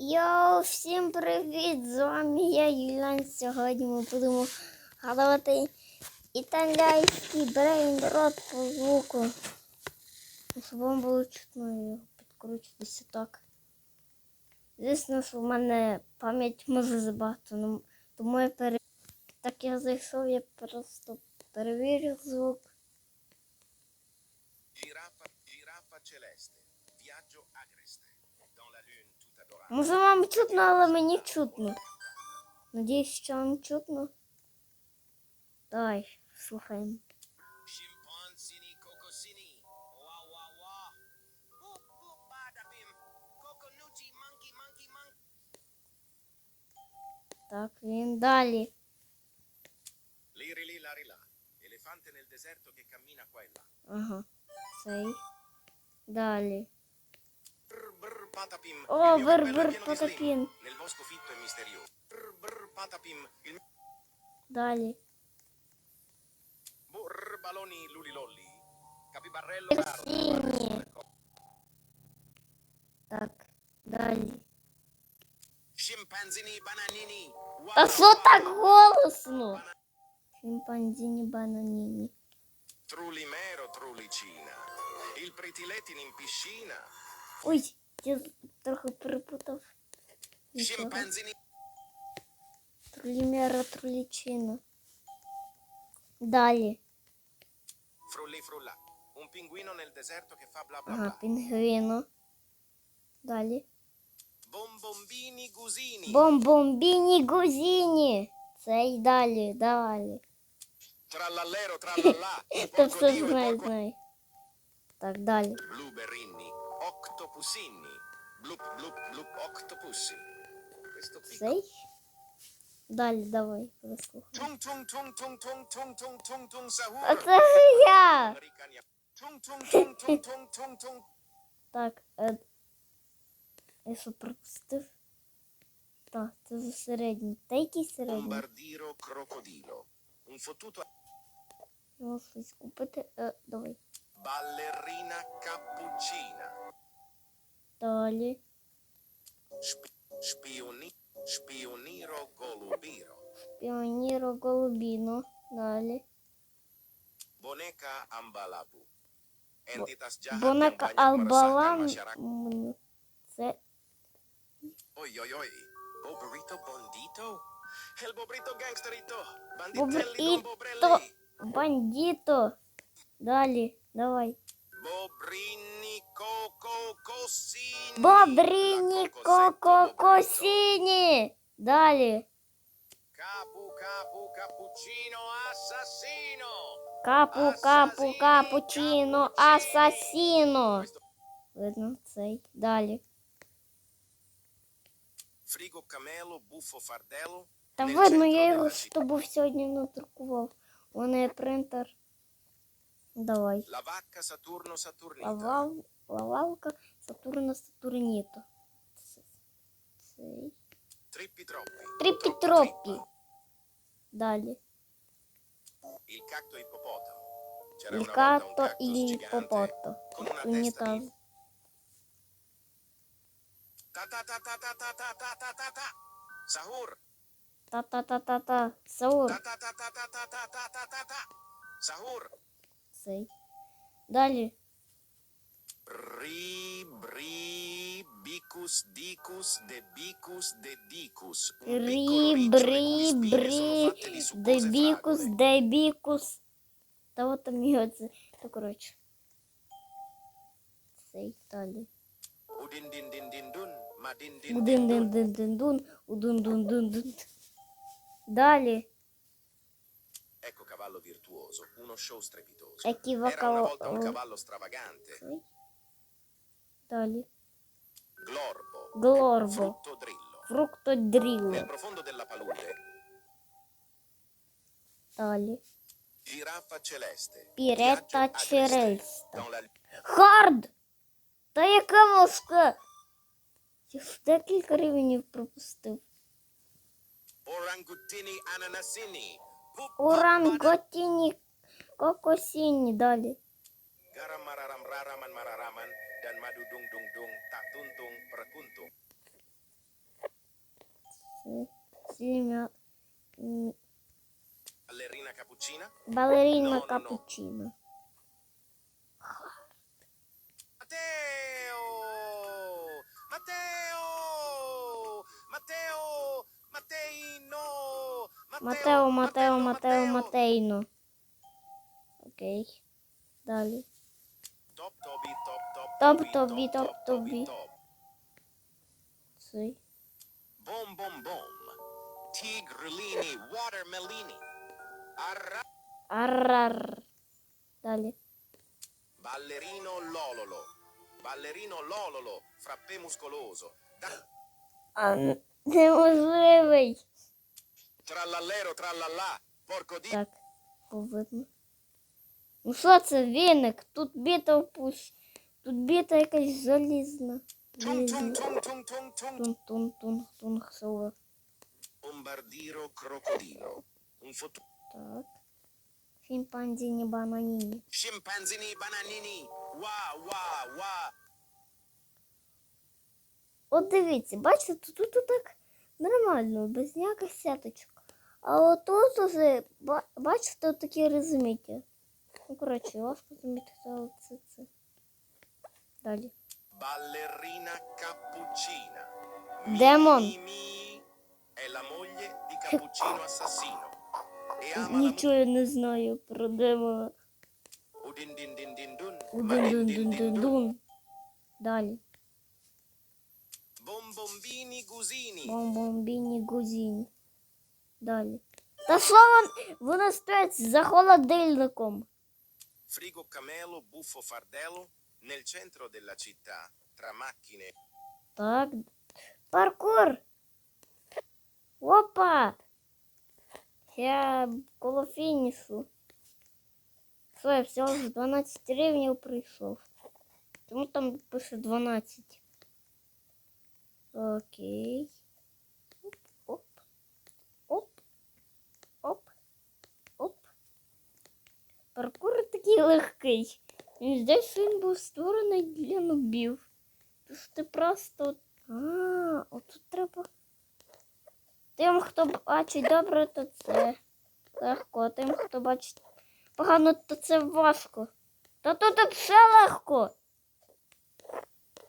Йоу, всім привіт! З вами я, Юлян. Сьогодні ми будемо гадувати італійський брейн-рот по звуку. Щоб вам було чутно, його підкручу десь так. Звісно, що в мене пам'ять може забагато, ну, тому я пере... Так я зайшов, я просто перевірив звук. Може вам чутно, але мені чутно. Надіюсь, що вам чутно. Давай, слухаємо. Так, він далі. Лірі лі ларі ла. Елефанте nel deserto che cammina qua e là. Ага. Цей. Далі. Oh, бр бр патапін. Далі. Персіні. Так, далі. Та що так голосно? Шимпанзіні бананіні. Трулімеро трулічина. Il pretiletin in piscina. Ой, я трохи перепутав. Трулімера трулічина. Далі. Фрулі фрула. Un pinguino nel deserto che fa bla bla bla. Ага, пінгвіно. Далі. Бомбомбіні гузіні. Бомбомбіні гузіні. Це й далі, далі. Тралалеро, тралала. Та все знає, знає. Так, далі. Блуберінні. Octopusini. Blup blup blup octopussi. Questo piccolo. Цей. Далі, давай, послухай. Tung tung tung tung tung tung tung tung tung sahur. Це ж я! Americania. Tung tung tung tung tung tung tung. Так, е... я що пропустив? Так, це за середній. Та який середній? Bombardiro crocodilo. Un fottuto можу щось купити. Е, давай. Ballerina cappuccina. Далі. Шпі... Шпіоні... Шпіоніро голубіро. Шпіоніро голубіно. Далі. Бонека амбалабу. Entitas jahat Бонека албалам. Це. Ой-ой-ой. Бобрито бондіто. El бобрито гангстеріто. Бандителлі бобрелі. Бандіто. Далі. Давай. Бобрині кококосіні. Далі. Капу капу капучино асасіно. Капу капу капучино асасіно. Видно цей. Далі. Фріго камело, буфо фардело. Та видно, я його з тобою сьогодні надрукував. У мене принтер. Давай. La vacca Saturno Saturnita. Лавал, лавалка Сатурна Сатурніто. Це- Цей. Trippi troppi. Тріпі Troppo тропі. trippa. Далі. Il cacto ippopotamo. C'era una Il volta un catto cactus il gigante popotto. con una testa Унітаз. di... Ta ta ta ta ta ta ta ta ta ta ta. Sahur. Та-та-та-та-та. Саур. Ta ta цей. Далі. Рі, брі, бікус, дікус, де бікус, де дікус. Рі, брі. Та от там його це. Та коротше. Цей далі. Удин дин дин дин дун, ма дин дин дин дун. Удин дин дин дин дун. Далі. Ecco cavallo virtuoso, uno show strepitoso. Equivoco. Era una volta un cavallo stravagante. Okay. Dali. Glorbo. Glorbo. Fruttodrillo. Fruttodrillo. Nel profondo della palude. Dali. Giraffa celeste. Piretta celeste. Хард! Та яка мозка? Я декілька рівнів пропустив. Орангутіні ананасіні. Орангутіні кокосіні далі. Garam mararam raraman mararaman dan madu dung dung dung tak tuntung perkuntung. Сім'я. Ballerina cappuccina? Балерина капучино. Matteo! Matteo! Matteo! Matteino! Матео, Матео, Матео, Matteo. Матейно. Тобі, top, топ, top, Тобі. top. Цей. Bom. Tigrulini, watermelini. Arra... Аррар. Далі. Ballerino lololo. Ballerino lololo. Frappè muscoloso. Da... А, неможливий. Trallallero, trallallà. Porco di... Так, повидно. Ну що це віник? Тут біта впущ. Тут біта якась залізна. Tung, tung, Залізна. tung, tung, tung, tung. Тун, тун, тун, тун, сова. Bombardiro crocodilo. Un foto... Так. Шимпанзіні бананіні. Scimpanzini bananini. Wa, wa, wa. От дивіться, бачите, тут, тут, тут так нормально, без ніяких сяточок. А от тут уже, ба- бачите, от такі розуміття. Ну, коротше, важко замітити, але це це. Далі. Cappuccino assassino. E ama la Нічого я не знаю про демона. Дун-дун-дун-дун-дун. Далі. Bombombini gusini. Бомбомбіні гузіні. Далі. Та що вон, вони стоять за холодильником? Frigo camelo buffo fardello nel centro della città tra macchine. Так. Паркур. Опа. Я коло фінішу. Що, я всього з 12 рівнів прийшов. Чому там пише 12? Окей. Оп, оп. Оп. Оп. Оп. Паркур такий легкий. Він здається, він був створений для нубів. Ти просто. А, отут треба. Тим, хто бачить добре, то це легко. А тим, хто бачить погано, то це важко. Та тут все легко.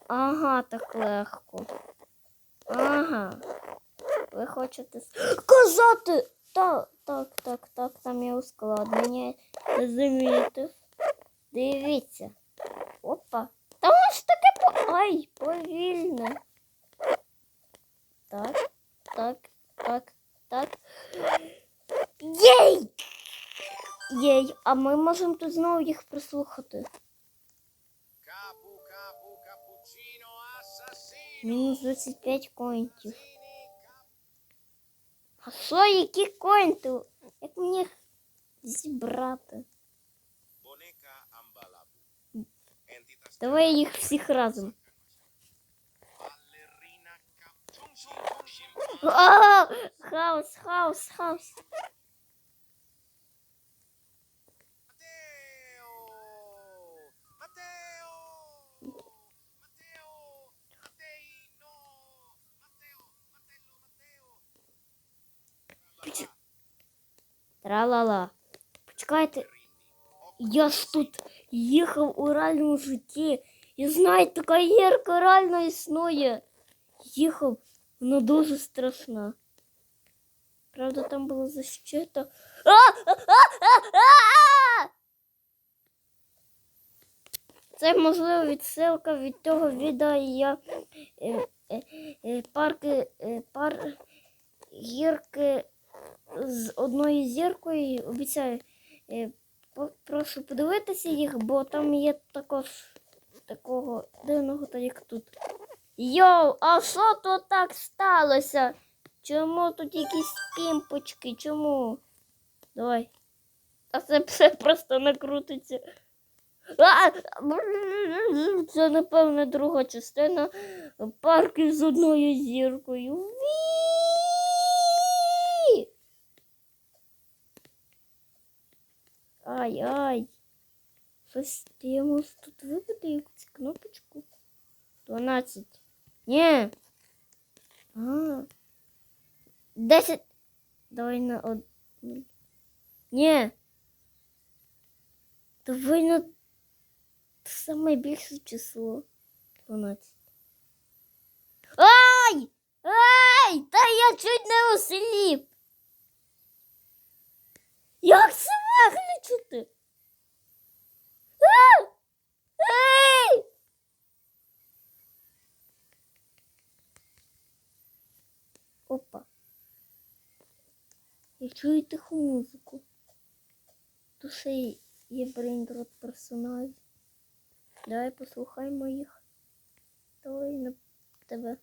Ага, так легко. Ага. Ви хочете сказати? Так, так, так, так, там є ускладнення. Не замітив. Дивіться. Опа. Та воно ж таке по... Ай, повільне. Так, так, так, так. Єй! Єй, а ми можемо тут знову їх прислухати. Capu capu cappuccino assassino. Мінус 25 коінтів. Gusini, cap- А що, які коінти? Як мені їх зібрати? Boneca ambalabu. Entità Давай їх всіх разом. ballerina cap. Tum, tum, tum, scimpanzini. А, хаос, хаос, хаос. Тра-ла-ла. Почекайте, я ж тут їхав у реальному житті. І знаєте, така гірка реально існує. Їхав, вона дуже страшна. Правда, там була защита. Це можливо відсилка від того відео, як е, е, е, парки, е, гірки з одною зіркою. Обіцяю, е, прошу подивитися їх, бо там є також такого дивного, та як тут. Йоу, а що тут так сталося? Чому тут якісь пімпочки? Чому? Давай. А це все просто накрутиться. А! Це, напевно, друга частина парків з одною зіркою. Ві! Ай-ай. Щось я можу тут вибити кнопочку. 12. Ні. А. 10. Давай на од... Ні. Давай на саме більше число. 12. Ай! Ай! Та я чуть не осліп. Як це виключити? Опа. Я чую тиху музику. Тут ще є брейндрот персонажів. Давай послухаймо їх. Давай на тебе.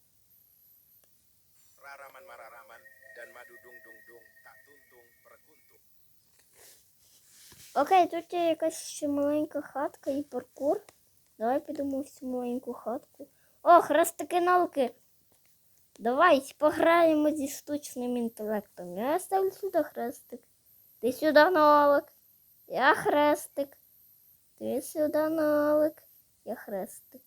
Окей, тут є якась ще маленька хатка і паркур. Давай підемо в цю маленьку хатку. О, хрестики навики. Давай пограємо зі штучним інтелектом. Я ставлю сюди хрестик. Ти сюди навик. Я хрестик. Ти сюди навик. Я хрестик.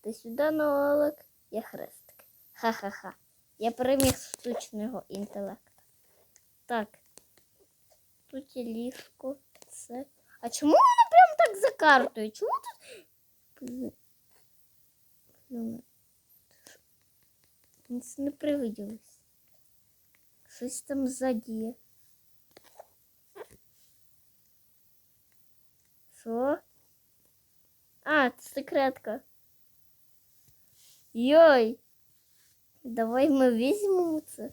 Ти сюди навик. Я хрестик. Ха-ха-ха. Я переміг штучного інтелекту. Так. Тут є ліжко. Це. А чому воно прям так за картою? Чому тут. Блін. Блін. Мені це не привиділось. Щось там ззаді є. Що? А, це секретка. Йой. Давай ми візьмемо це.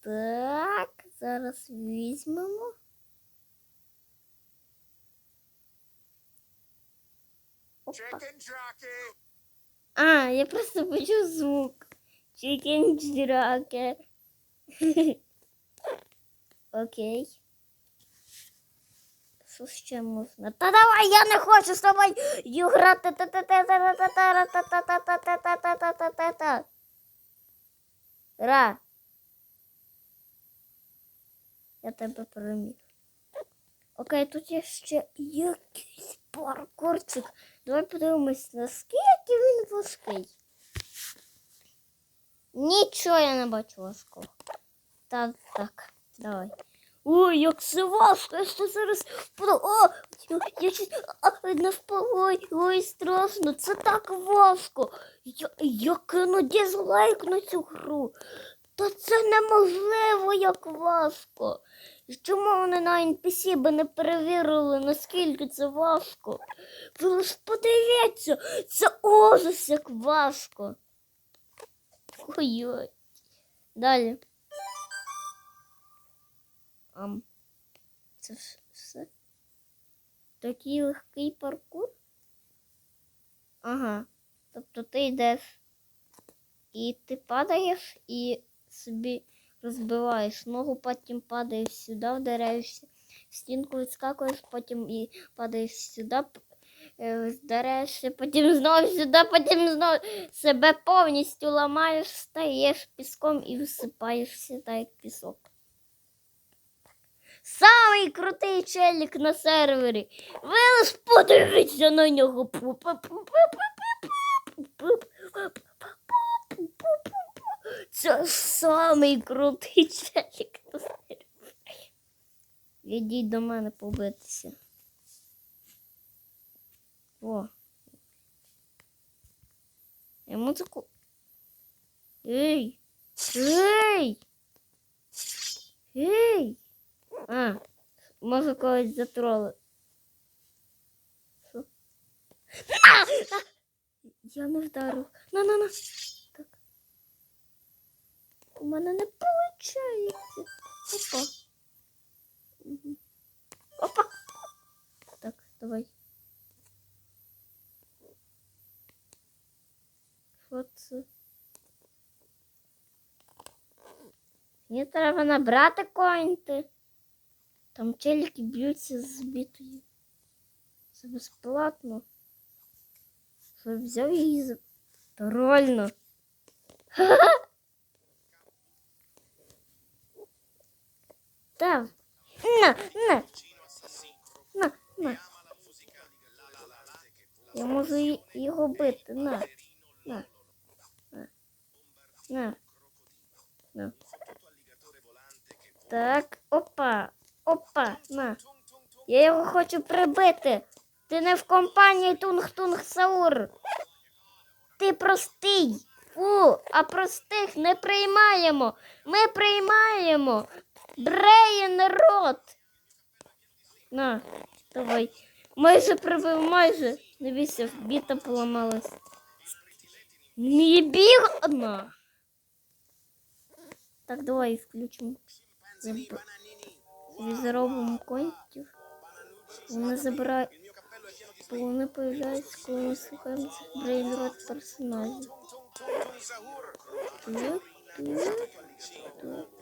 Так, зараз візьмемо. Опа. А, я просто почув звук. Чикен Джраке. Окей. Що ще можна? Та давай, я не хочу з тобою грати. Ра. Я тебе проміг. Окей, тут є ще якийсь паркурчик. Давай подивимось, наскільки він важкий. Нічого я не бачу важкого. Так, так, давай. Ой, як це важко, я ще зараз. О, я щось впав. Ой, страшно, це так важко. Я, я кину дізлайк на цю гру. Та це неможливо, як важко. І Чому вони на NPC би не перевірили, наскільки це важко? Ви лиш подивіться, це ужас, як важко. Ой-ой. Далі. Ам. Це все. Такий легкий паркур. Ага. Тобто ти йдеш і ти падаєш і собі розбиваєш ногу, потім падаєш сюди, вдаряєшся в стінку, відскакуєш, потім і падаєш сюди, е, вдаряєшся, потім знову сюди, потім знову себе повністю ламаєш, стаєш піском і висипаєшся так, як пісок. Самий крутий челік на сервері. Ви подивіться на нього. Це самий крутий челік. Ідіть до мене побитися. О. Я музику. Ей! Ей! Ей! А, може когось затроли. Я не вдарив. На, на, на. Так. У мене не виходить. Опа. Опа. Так, давай. Що це? Мені треба набрати коінти. Там челіки б'ються з бітою. Це безплатно. Що взяв її за. Та реально. На, на, на, на. La. Я можу його бити. На. На. На. На. На. Так, опа, опа, на. Я його хочу прибити. Ти не в компанії Тунг-Тунг Саур. Ти простий. Фу, а простих не приймаємо. Ми приймаємо. Брейн рот. На, давай. Майже прибив, майже. Дивіться, біта поламалась. Мій біг одна. Так, давай включимо. Заб- Зробимо контів. Вони забирають. Вони появляються, коли ми слухаємо цих брейнрот персонажів. Так, так, так.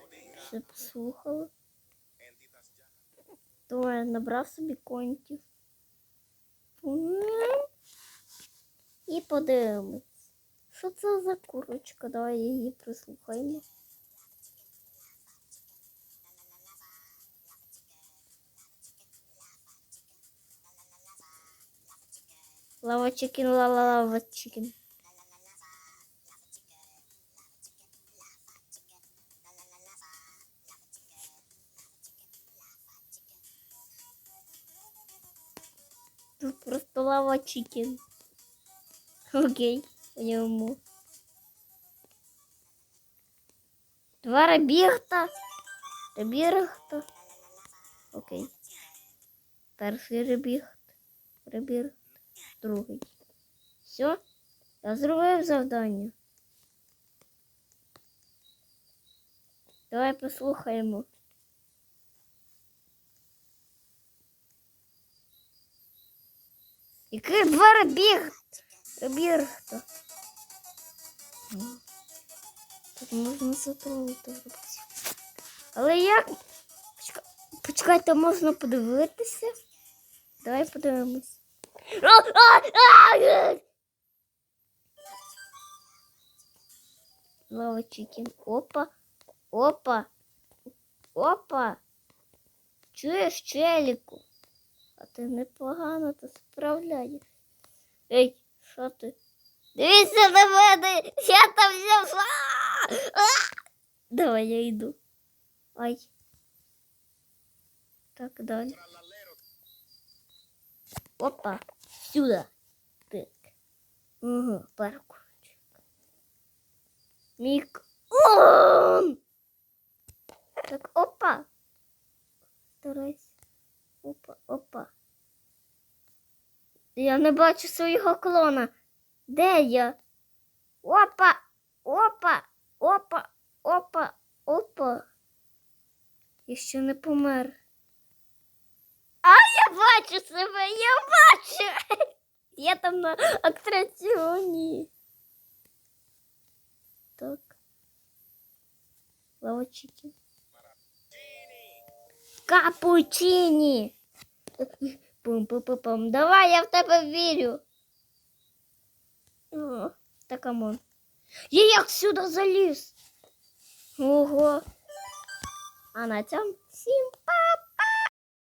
Все послухали. Давай, набрав собі контів. І подивимось. Що це за курочка? Давай її прислухаємо. Лава чикен, лала лава чикен. Тут просто лава чикен. Окей, понял. Два ребірта. Ребірта. Окей. Перший ребірт. Ребірт. Другий. Все? Я зробив завдання. Давай послухаємо. Який два ребірт? Ребірта. Тут можна робити. Але як? Почекай- Почекайте, можна подивитися? Давай подивимось. Лава чикен. Опа. Опа. Опа. Чуєш челіку? А ти непогано то справляєш. Ей, що ти? Дивіться на мене! Я там взяв. Давай я йду. Ай. Так далі. Опа, сюда. Так. Угу, паркурчик. Он! Так, опа. Старайся. Опа, опа. Я не бачу свого клона. Де я? Опа, опа, опа, опа, опа. Я ще не помер. А я бачу себе, я бачу. Я там на атракціоні. Так. Лавочки. Капучині. Пум-пум-пум. Давай, я в тебе вірю. О, та камон. Я як сюди заліз. Ого. А на цьому всім па!